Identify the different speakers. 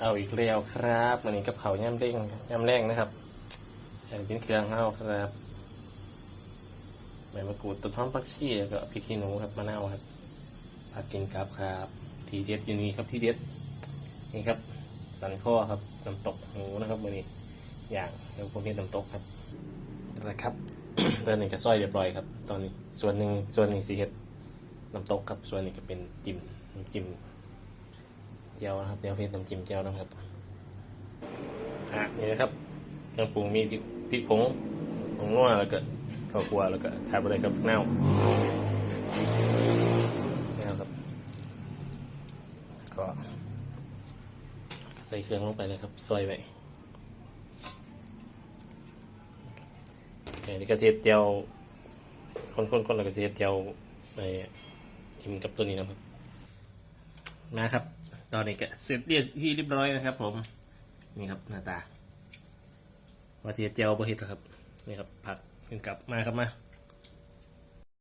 Speaker 1: เอาอีกแล้วครับวันนี้กับเขาย่ำเร่งย่ำแรงนะครับแอนเป็นเครื่องเอาครับใบมะกรูดต้นหอมผักชีแล้วก็พริกขี้หนูครับมะนาวครับผักกินกับครับทีเด็ดอยู่นี่ครับทีเด็ดนี่ครับ สันข้อครับน้ำตกหมูนะครับวันนี้อย่างแล้วพวกนี้น้ำตกครับนะครับตอนนี้ก็ซอยเรียบร้อยครับ ตอนนี้ส่วนหนึ่งส่วนหนึ่งสีเห็ดน้ำตกครับส่วนนี้ก็เป็นจิ้มจิ้ม เจียวนะครับเดี๋ยวเพชรน้ำจิ้มเจียวนะครับอะนี่นะครับเครื่องปรุงมีพริกผงผงนัวแล้วก็ข้าวคั่วแล้วก็ทาไปเลยครับเน่าเน่าครับก็ใส่เครื่องลงไปเลยครับซอยไว้โอเคนี่ก็เทียเจียวคนๆๆแล้วก็เทียเจียวไปจิ้มกับตัวนี้นะครับนะครับ ตอนนี้ก็เสร็จเรียบที่เรียบร้อยนะครับ ผมนี่ครับหน้าตาว่าเสียเจลบะเฮ็ดครับนี่ครับผักขึ้นกลับมาครับมา